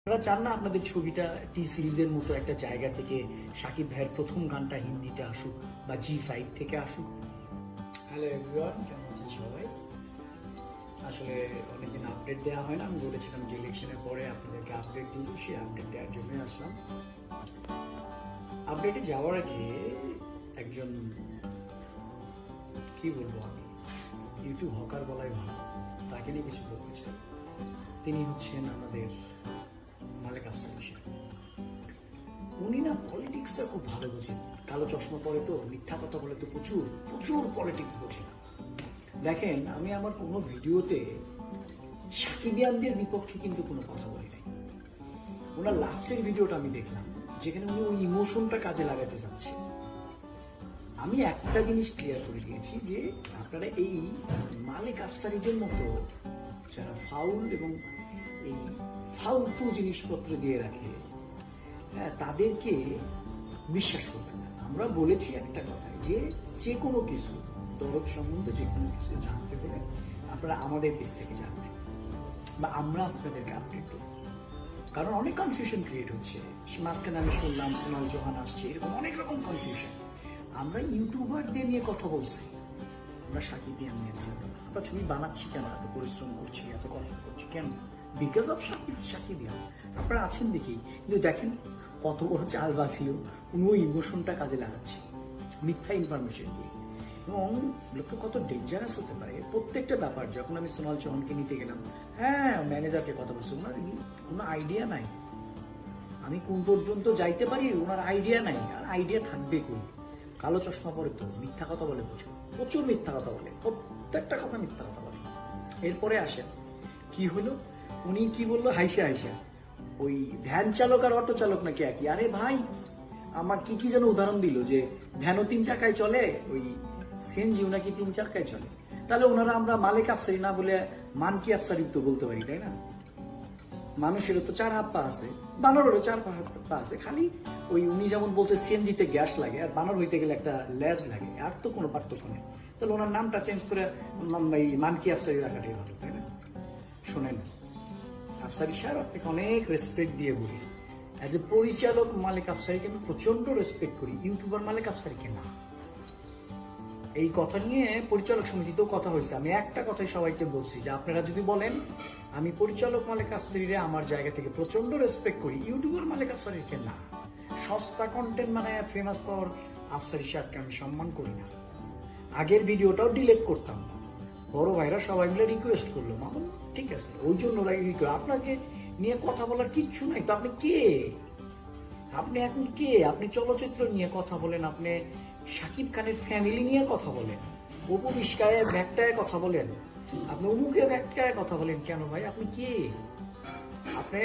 আপনারা চান না আপনাদের ছবিটা টি সিরিজের মতো একটা জায়গা থেকে সাকিব ভাইয়ের প্রথম গানটা হিন্দিতে আসুক বা জি ফাইভ থেকে আসুক? হ্যালো এভরিওয়ান কেমন আছেন সবাই? আসলে অনেকদিন আপডেট দেওয়া হয় না। আমি বলেছিলাম যে ইলেকশনের পরে আপনাদেরকে আপডেট দিব সেই আপডেট দেওয়ার জন্যই আসলাম। আপডেটে যাওয়ার আগে একজন, কি বলব আমি ইউটিউব হকার বলাই ভালো, তাকে নিয়ে কিছু বলতে চাই। তিনি হচ্ছেন আমাদের মালিক আফসার হোসেন। উনি না পলিটিক্সটা খুব ভালো বোঝেন। কালো চশমা পরে তো, মিথ্যা কথা বলে তো প্রচুর প্রচুর পলিটিক্স বোঝেন। দেখেন, আমি আমার কোনো ভিডিওতে সাকিবিয়ানদের বিপক্ষে কিন্তু কোনো কথা বলি নাই। ওনার লাস্টের ভিডিওটা আমি দেখলাম, যেখানে উনি ওই ইমোশনটা কাজে লাগাতে চাচ্ছে আমি একটা জিনিস ক্লিয়ার করে দিয়েছি যে, আপনারা এই মালিক আফসারিদের মতো যারা ফাউল এবং এই ফালতু জিনিসপত্র দিয়ে রাখে। হ্যাঁ তাদেরকে বিশ্বাস করবেন না। আমরা বলেছি একটা কথা যে যে কোনো কিছু, দরদ সম্বন্ধে যে কোনো কিছু জানতে হলে আপনারা আমাদের পেজ থেকে জানবেন বা আমরা আপনাদেরকে আপডেট দেবো। কারণ অনেক কনফিউশন ক্রিয়েট হচ্ছে। মাঝখানে আমি শুনলাম, সোনাল চৌহান আসছে, এরকম অনেক রকম কনফিউশন আমরা ইউটিউবারদের নিয়ে কথা বলছি। আমরা সাকিব নিয়ে কথা আমরা ছবি বানাচ্ছি কেন? এত পরিশ্রম করছি, এত কষ্ট করছি কেন? বিকজ অফ সাকিব সাকিব আপনারা আছেন দেখি। কিন্তু দেখেন কত বড় চাল বাছিল উনি ওই ইমোশনটা কাজে লাগাচ্ছে, মিথ্যা ইনফরমেশন দিয়ে। এবং লোকটা কত ডেঞ্জারাস হতে পারে প্রত্যেকটা ব্যাপার। যখন আমি সোনাল চৌহানকে নিতে গেলাম হ্যাঁ ম্যানেজারকে কথা বলছি, ওনার কোনো আইডিয়া নাই। আমি কোন পর্যন্ত যাইতে পারি, ওনার আইডিয়া নাই। আর আইডিয়া থাকবে কই? কালো চশমা পরে তো, মিথ্যা কথা বলে প্রচুর প্রচুর মিথ্যা কথা বলে, প্রত্যেকটা কথা মিথ্যা কথা বলে। এরপরে আসেন, কি হলো? উনি কি বলল? হাইসা হাইসা। ওই ভ্যান চালক আর অটো চালক নাকি একই? আরে ভাই, আমার কি কি যেন উদাহরণ দিল যে ভ্যানও তিন চাকায় চলে, ওই সিএনজিও নাকি তিন চাকায় চলে। তাহলে ওনারা আমরা মালিক আফসারি না বলে মানকি আফসারি তো বলতে পারি, তাই না? মানুষেরও তো চার হাত পা আছে, বানরেরও চার হাত পা আছে। খালি ওই উনি যেমন বলছে সিএনজিতে গ্যাস লাগে, আর বানর হইতে গেলে একটা লেজ লাগে, আর তো কোনো পার্থক্য নেই। তাহলে ওনার নামটা চেঞ্জ করে এই মানকি আফসারি রাখাটাই ভালো, তাই না? শোনেন আফসারি সাহেব, আপনাকে অনেক রেসপেক্ট দিয়ে বলি। অ্যাজ এ পরিচালক মালিক আফসারিকে আমি প্রচণ্ড রেসপেক্ট করি। ইউটিউবার মালিক আফসারিকে না। এই কথা নিয়ে পরিচালক সমিতিতেও কথা হয়েছে। আমি একটা কথাই সবাইকে বলছি, যে আপনারা যদি বলেন, আমি পরিচালক মালিক আফসারিরে আমার জায়গা থেকে প্রচণ্ড রেসপেক্ট করি। ইউটিউবার মালিক আফসারিকে না। সস্তা কন্টেন্ট মানে ফেমাস পাওয়ার আফসারি সাহেবকে আমি সম্মান করি না। আগের ভিডিওটাও ডিলিট করতাম। বড় ভাইরা সবাই মিলে রিকোয়েস্ট করল। মামুন ঠিক আছে। ওই জন্য আপনাকে নিয়ে কথা বলার কিচ্ছু নাই তো। আপনি কে? আপনি এখন কে? আপনি চলচ্চিত্র নিয়ে কথা বলেন, আপনি শাকিব খানের ফ্যামিলি নিয়ে কথা বলেন অপু ব্যাগটায় কথা বলেন, আপনি অমুকে ব্যাগটায় কথা বলেন কেন ভাই? আপনি কে? আপনি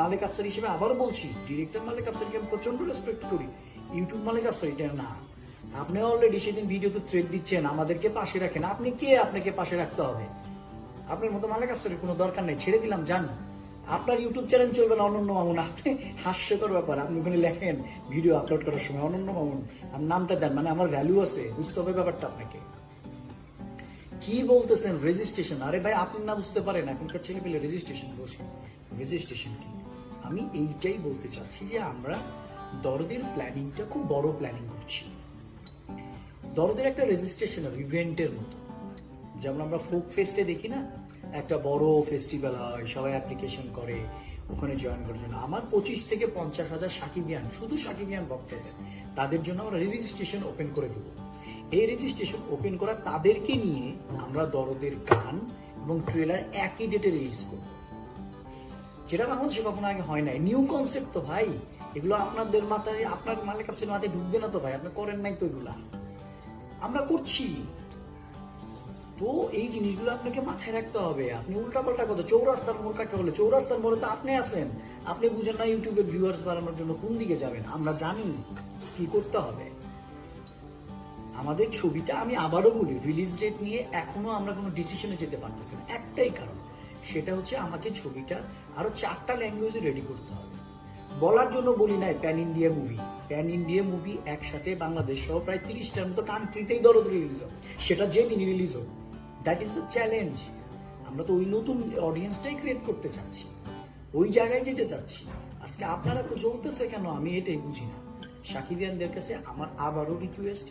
মালিক আফসার হিসেবে আবারও বলছি ডিরেক্টর মালিক আফসারকে আমি প্রচণ্ড রেসপেক্ট করি। ইউটিউব মালিক আফসার এটা না। আপনি অলরেডি সেদিন ভিডিওতে থ্রেড দিচ্ছেন, আমাদেরকে পাশে রাখেন। আপনি কে? আপনাকে পাশে রাখতে হবে। আপনার মতো মালিক আফসারের কোনো দরকার নেই, ছেড়ে দিলাম, যান। আপনার ইউটিউব চ্যানেল চলবে না, অনন্য মামুন। আপনি হাস্যকর ব্যাপার, আপনি ওখানে লেখেন ভিডিও আপলোড করার সময়, অনন্য মামুন আমার নামটা দেন মানে আমার ভ্যালু আছে, বুঝতে হবে ব্যাপারটা আপনাকে। কি বলতেছেন? রেজিস্ট্রেশন আরে ভাই, আপনি না বুঝতে পারেন, এখনকার ছেলে পেলে রেজিস্ট্রেশন বসে। রেজিস্ট্রেশন কি? আমি এইটাই বলতে চাচ্ছি যে আমরা দরদের প্ল্যানিংটা খুব বড় প্ল্যানিং করছি। দরদের একটা রেজিস্ট্রেশন হয় ইভেন্টের মতো। যেমন আমরা ফোক ফেস্টে দেখি না? একটা বড় ফেস্টিভ্যাল হয়, সবাই অ্যাপ্লিকেশন করে, ওখানে জয়েন করার জন্য। আমার পঁচিশ থেকে পঞ্চাশ হাজার সাকিবিয়ান, শুধু সাকিবিয়ান ভক্তদের তাদের জন্য আমরা রেজিস্ট্রেশন ওপেন করে দেবো। এই রেজিস্ট্রেশন ওপেন করা তাদেরকে নিয়ে আমরা দরদের গান এবং ট্রেলার একই ডেটে রিলিজ করব। যেটা বাংলাদেশে কখনো আগে হয় নাই। নিউ কনসেপ্ট তো ভাই। এগুলো আপনাদের মাথায়, আপনার মালিক আপনার মাথায় ঢুকবে না তো ভাই। আপনি করেন নাই তো এগুলা। আমরা করছি। তো এই জিনিসগুলো আপনাকে মাথায় রাখতে হবে। আপনি উল্টা পাল্টা কথা, চৌরাস্তার মোড় কাকে বলে? চৌরাস্তার মোড়ে তো আপনি আছেন। আপনি বুঝেন না ইউটিউবে ভিউয়ার্স বাড়ানোর জন্য কোন দিকে যাবেন। আমরা জানি কি করতে হবে। আমাদের ছবিটা আমি আবারও বলি রিলিজ ডেট নিয়ে এখনও আমরা কোনো ডিসিশনে যেতে পারতেছি না। একটাই কারণ, সেটা হচ্ছে আমাকে ছবিটা আরও চারটা ল্যাঙ্গুয়েজে রেডি করতে হবে। বলার জন্য বলি নাই pan India movie pan India movie একসাথে বাংলাদেশ সহ প্রায় তিরিশটার মতো কান্ট্রিতেই দরদ রিলিজ হোক সেটা যে দিনই রিলিজ হোক। দ্যাট ইজ দ্য চ্যালেঞ্জ আমরা তো ওই নতুন অডিয়েন্সটাই ক্রিয়েট করতে চাচ্ছি। ওই জায়গায় যেতে চাচ্ছি। আজকে আপনারা তো জ্বলতেছে কেন? আমি এটাই বুঝি না। সাকিবিয়ানদের কাছে আমার আবারও রিকোয়েস্ট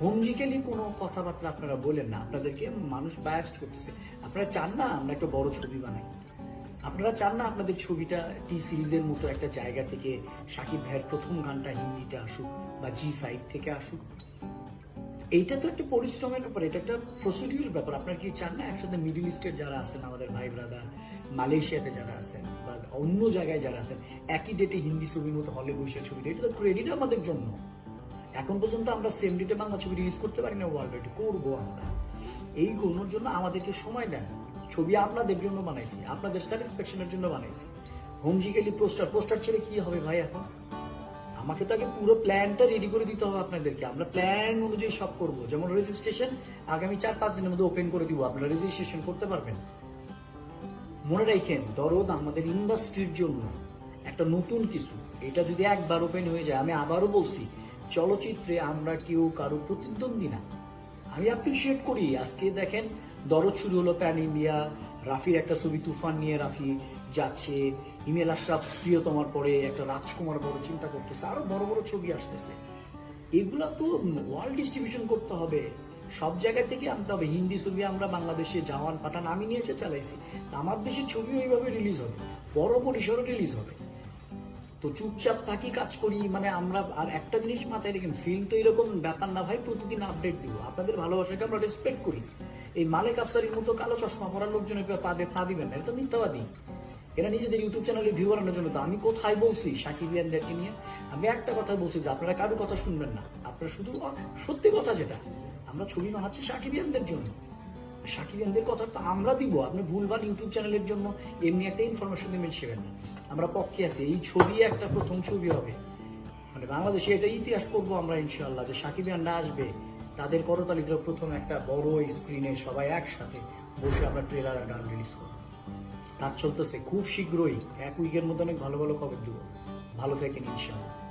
হোমজিক্যালি কোনো কথাবার্তা আপনারা বলেন না। আপনাদেরকে মানুষ বায়াস্ট করতেছে। আপনারা চান না আমরা একটা বড় ছবি বানাই। আপনারা চান না আপনাদের ছবিটা টি সিরিজের মতো একটা জায়গা থেকে সাকিব ভাইয়ের প্রথম গানটা হিন্দিতে আসুক বা জি ফাইভ থেকে আসুক? এইটা তো একটা পরিশ্রমের ব্যাপার, এটা একটা প্রসিডিউর ব্যাপার। আপনার কি চান না একসাথে মিডিল ইস্টের যারা আছেন, আমাদের ভাই ব্রাদার মালয়েশিয়াতে যারা আছেন বা অন্য জায়গায় যারা আছেন, একই ডেটে হিন্দি ছবির মতো হলে বসে ছবিটা, এটা তো ক্রেডিট আমাদের জন্য। এখন পর্যন্ত আমরা সেম ডেটে বাংলা ছবি রিলিজ করতে পারি না ওয়ার্ল্ড ওয়াইড করব আমরা। এই গুলোর জন্য আমাদেরকে সময় দেন। ছবি আপনাদের জন্য বানাইছি, আপনাদের স্যাটিসফ্যাকশনের জন্য বানাইছি। হোমজিক্যালি পোস্টার পোস্টার ছেড়ে কি হবে ভাই এখন? আমাকে তো আগে পুরো প্ল্যানটা রেডি করে দিতে হবে আপনাদেরকে। আমরা প্ল্যান অনুযায়ী সব করব। যেমন রেজিস্ট্রেশন আগামী চার পাঁচ দিনের মধ্যে ওপেন করে দিব। আপনারা রেজিস্ট্রেশন করতে পারবেন। মনে রাখেন, দরদ আমাদের ইন্ডাস্ট্রির জন্য। একটা নতুন কিছু। এটা যদি একবার ওপেন হয়ে যায়, আমি আবারও বলছি, চলচ্চিত্রে আমরা কেউ কারও প্রতিদ্বন্দ্বী না। আমি অ্যাপ্রিসিয়েট করি। আজকে দেখেন দরদ শুরু হলো প্যান ইন্ডিয়া রাফির একটা ছবি তুফান নিয়ে রাফি যাচ্ছে। ইমেল আশরাফ প্রিয়তমার পরে একটা রাজকুমার বড় চিন্তা করতেছে, আরও বড় বড় ছবি আসতেছে। এগুলা তো ওয়ার্ল্ড ডিস্ট্রিবিউশন করতে হবে। সব জায়গা থেকে আনতে হবে। হিন্দি ছবি আমরা বাংলাদেশে জাওয়ান পাঠান আমি নিয়েছে চালাইছি। আমার দেশের ছবি ওইভাবে রিলিজ হবে। বড় পরিসরে রিলিজ হবে। তো চুপচাপ থাকি কাজ করি মানে আমরা আর একটা জিনিস মাথায় রেখেন ফিল্ম তো এরকম ব্যাপার না ভাই, প্রতিদিন আপডেট দিব। আপনাদের ভালোবাসাকে আমরা রেসপেক্ট করি। এই মালিক আফসারির মতো কালো চশমা পরার লোকজনের পাদে পা দিবেন না, এটা তো মিথ্যাবাদী। এরা নিজেদের ইউটিউব চ্যানেলে ভিউ বাড়ানোর জন্য আমি কোথায় বলছি সাকিবিয়ানদেরকে নিয়ে? আমি একটা কথা বলছি যে আপনারা কারও কথা শুনবেন না। আপনারা শুধু সত্যি কথা যেটা, আমরা ছবি বানাচ্ছি সাকিবিয়ানদের জন্য। সাকিবিয়ানদের কথা তো আমরা দিব। আপনি ভুলভাল ইউটিউব চ্যানেলের জন্য এমনি একটা ইনফরমেশন দিবেন সেবেন না। আমরা পক্ষে আছি। এই ছবি একটা প্রথম ছবি হবে। মানে বাংলাদেশে এটা ইতিহাস করব আমরা ইনশাল্লাহ যে সাকিবিয়ানরা আসবে। তাদের করতালিতে প্রথম একটা বড় স্ক্রিনে সবাই একসাথে বসে আমরা ট্রেলার আর গান রিলিজ করব। তার চলতেছে খুব শীঘ্রই, এক উইকের মধ্যে অনেক ভালো ভালো খবর দেবো। ভালো থাকেন ইনশাল্লাহ